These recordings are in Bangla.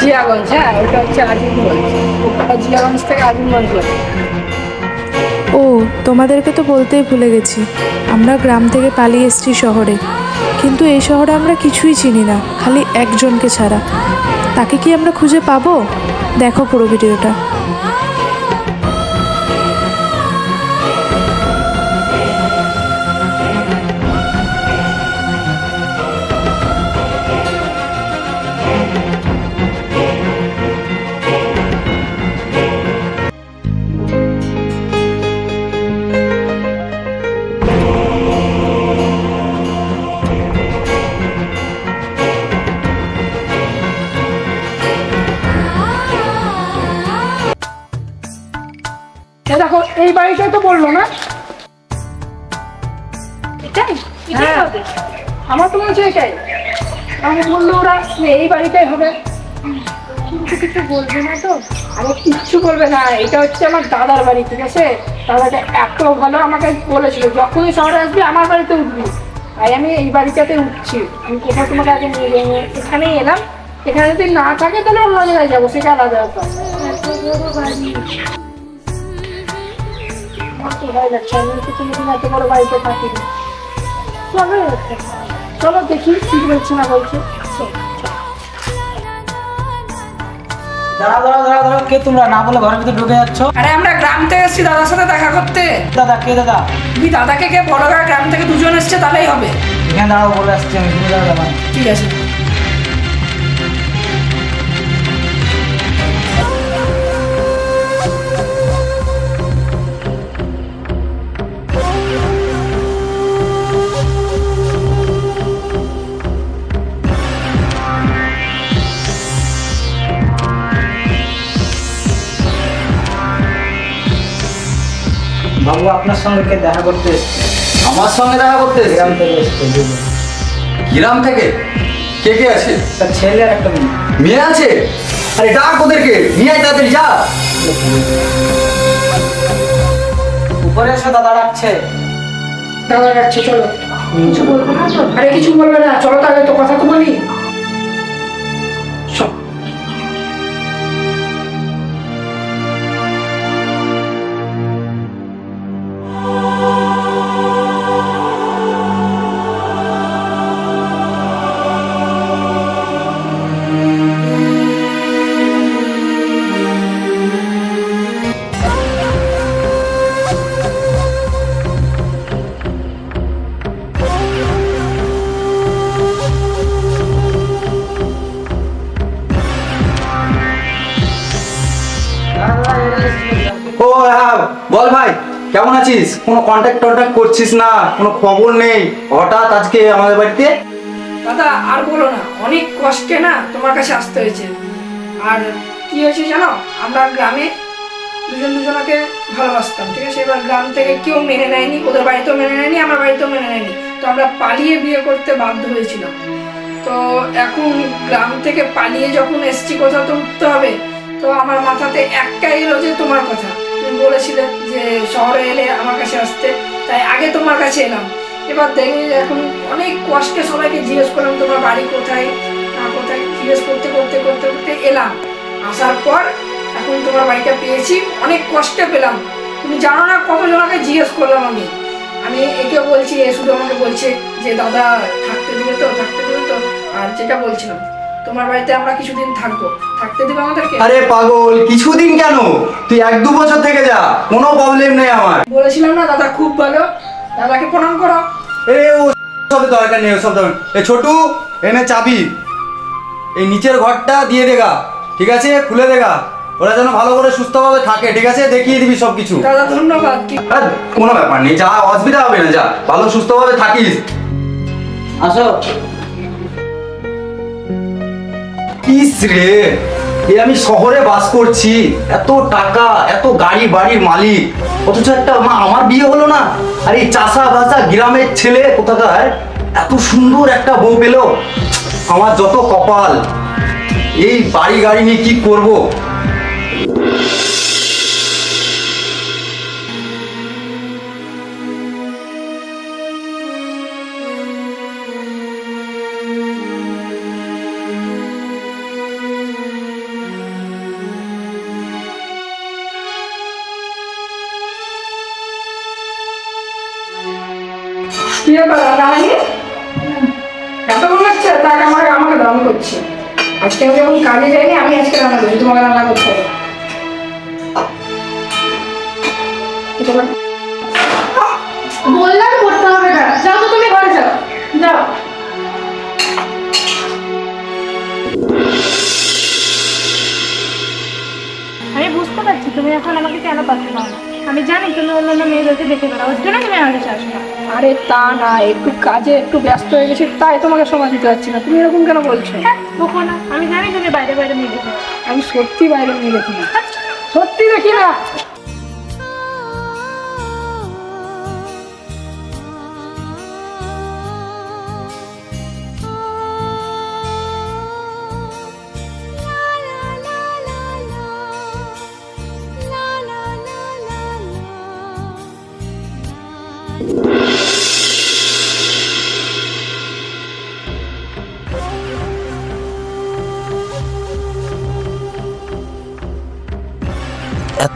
জিয়াগঞ্জ হ্যাঁ ওটা হচ্ছে আজিমগঞ্জ। জিয়াগঞ্জ থেকে আজিমগঞ্জ ও, তোমাদেরকে তো বলতেই ভুলে গেছি। আমরা গ্রাম থেকে পালিয়ে এসেছি শহরে। কিন্তু এই শহরে আমরা কিছুই চিনি না, খালি একজনকে ছাড়া। তাকে কি আমরা খুঁজে পাবো? দেখো পুরো ভিডিওটা। দেখো এই বাড়িটাই তো বলল না? এটাই এটাই হ্যাঁ। হবে। আমার তো মনে হচ্ছে এটাই। আমি বলল ওরা এই বাড়িটাই হবে। কিন্তু কিছু বলবে না তো। আরে কিচ্ছু বলবে না। এটা হচ্ছে আমার দাদার বাড়ি ঠিক আছে? দাদাটা এত ভালো আমাকে বলেছিল যখনই শহরে আসবি আমার বাড়িতে উঠবি। তাই আমি এই বাড়িটাতে উঠছি। আমি কোথাও তোমাকে আগে নিয়ে যাব এখানেই এলাম। এখানে যদি না থাকে তাহলে অন্য জায়গায় যাব সেটা আলাদা ব্যাপার। এত বড় এত বাড়িতে থাকিনি চলো চলো দেখি কি বলছে না বলছে। দাঁড়া দাঁড়া দাঁড়া দাঁড়া কে তোমরা? না বলে ঘরের ভিতরে ঢুকে যাচ্ছ? আরে আমরা গ্রাম থেকে এসেছি দাদার সাথে দেখা করতে। দাদা কে দাদা? তুমি দাদাকে কে? বড় গ্রাম থেকে দুজন এসছে তাহলেই হবে। এখানে দাঁড়াও বলে আসছি আমি। তুমি দাঁড়া ঠিক আছে। বাবু আপনার সঙ্গে কে দেখা করতে এসছে? আমার সঙ্গে দেখা করতে এসেছে? গ্রাম থেকে এসছে গ্রাম থেকে? কে কে আছে? একটা ছেলে আর একটা মেয়ে। মেয়ে আছে? আরে ডাক ওদেরকে নিয়ে আয় তাড়াতাড়ি যা। উপরে এসে দাদা ডাকছে। দাদা যাচ্ছে চলো। কিছু বলব না তো? আরে কিছু বলবে না? চলো তাহলে তো কথা তো বলি। বল ভাই, কেমন আছিস? কোনো কন্ট্যাক্ট টন্ট্যাক্ট করছিস না? কোনো খবর নেই? হঠাৎ আজকে আমাদের বাড়িতে? দাদা, আর বলো না, অনেক কষ্টে না তোমার কাছে আসতে হয়েছে। আর কি হয়েছে জানো? আমরা গ্রামে দুজন দুজনকে ভালোবাসতাম, ঠিক আছে? এবার গ্রাম থেকে কেউ মেনে নেয়নি, ওদের বাড়িতেও মেনে নেয়নি, আমার বাড়িতেও মেনে নেয়নি। তো আমরা পালিয়ে বিয়ে করতে বাধ্য হয়েছিলাম। তো এখন গ্রাম থেকে পালিয়ে যখন এসছি কোথাও তো উঠতে হবে। তো আমার মাথাতে একটাই এলো যে তোমার কথা। তুমি বলেছিলে যে শহরে এলে আমার কাছে আসতে, তাই আগে তোমার কাছে এলাম। এবার দেখি এখন অনেক কষ্টে সবাইকে জিজ্ঞেস করলাম, তোমার বাড়ি কোথায়? না, কোথায়? জিজ্ঞেস করতে করতে করতে করতে এলাম। আসার পর এখন তোমার বাড়িটা পেয়েছি, অনেক কষ্টে পেলাম। তুমি জানো না কতজনকে জিজ্ঞেস করলাম আমি। আমি একেও বলছি, এ শুধু আমাকে বলছে যে, দাদা, থাকতে দিবে তো, থাকতে দিবে তো। আর যেটা বলছিলাম। তোমার বাড়িতে আমরা কিছুদিন থাকব। থাকতে দেবে আমাদেরকে? আরে পাগল কিছুদিন কেন? তুই এক দু বছর থেকে যা কোনো প্রবলেম নেই আমার। বলেছিলাম না দাদা খুব ভালো। দাদাকে প্রণাম করো। এ ও সব দরকার নেই সব দরকার এ ছোটু এনে চাবি। এই নিচের ঘরটা দিয়ে দেগা ঠিক আছে? খুলে দেগা ওরা যেন ভালো করে সুস্থভাবে থাকে ঠিক আছে? দেখিয়ে দিবি সব কিছু দাদা ধন্যবাদ। আর কোনো ব্যাপার নেই যা অসুবিধা হবে না যা। ভালো সুস্থভাবে থাকিস। আসো। ইস রে। এ আমি শহরে বাস করছি। এত টাকা, এত গাড়ি বাড়ির মালিক। অথচ একটা মা, আমার বিয়ে হলো না। আর এই চাষা ভাষা গ্রামের ছেলে কোথাকার? এত সুন্দর একটা বউ পেল। আমার যত কপাল। এই বাড়ি গাড়ি নিয়ে কি করব? ব্যাপার রান্না হয়নি এত হচ্ছে তাকে আমাকে আমাকে দাম করছে। আজকে আমি যখন কাজে যাইনি আমি আজকে রান্না করছি তোমাকে রান্না করতে হবে। বললাম করতে হবে না। যাও তো তুমি ঘরে যাও। যাও। আমি বুঝতে পারছি তুমি এখন আমাকে কেন পাচ্ছ না? আমি জানি তুমি অন্যান্য মেয়েদেরকে দেখে বেড়াও ওর জন্য তুমি আমার কাছে আসবে আরে তা না একটু কাজে একটু ব্যস্ত হয়ে গেছি তাই তোমাকে সময় দিতে পারছি না তুমি এরকম কেন বলছো হ্যাঁ বকো না আমি জানি তুমি বাইরে বাইরে নিয়ে দেখে বেড়াও। আমি সত্যি বাইরে নিয়ে দেখি না সত্যি দেখি না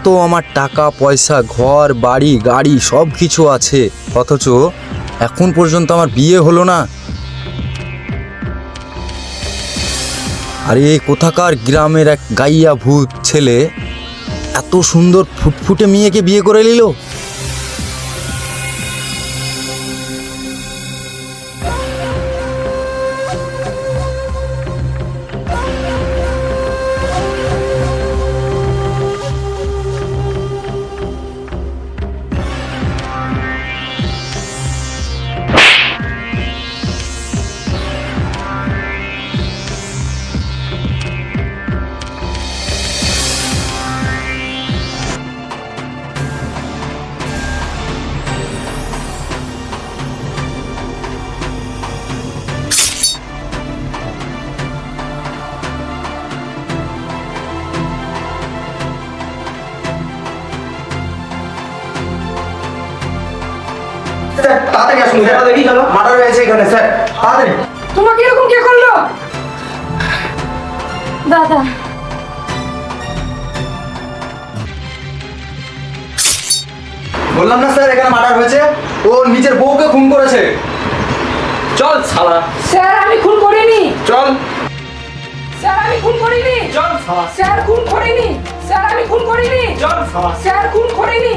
এত আমার টাকা, পয়সা, ঘর, বাড়ি, গাড়ি সব কিছু আছে। অথচ এখন পর্যন্ত আমার বিয়ে হলো না। আরে, কোথাকার গ্রামের এক গাইয়া ভূত ছেলে এত সুন্দর ফুটফুটে মেয়েকে বিয়ে করে নিল? তাড়াতাড়ি আসুন স্যার। দেখি চলো মার্ডার হয়েছে এখানে স্যার। তাড়াতাড়ি। তোমাকে এরকম কে করল? দাদা। বললাম না স্যার এখানে মার্ডার হয়েছে। ও নিজের বউকে খুন করেছে। চল শালা। স্যার আমি খুন করিনি। চল। স্যার আমি খুন করিনি। চল শালা। স্যার খুন করিনি। স্যার আমি খুন করিনি। চল শালা। স্যার খুন করিনি।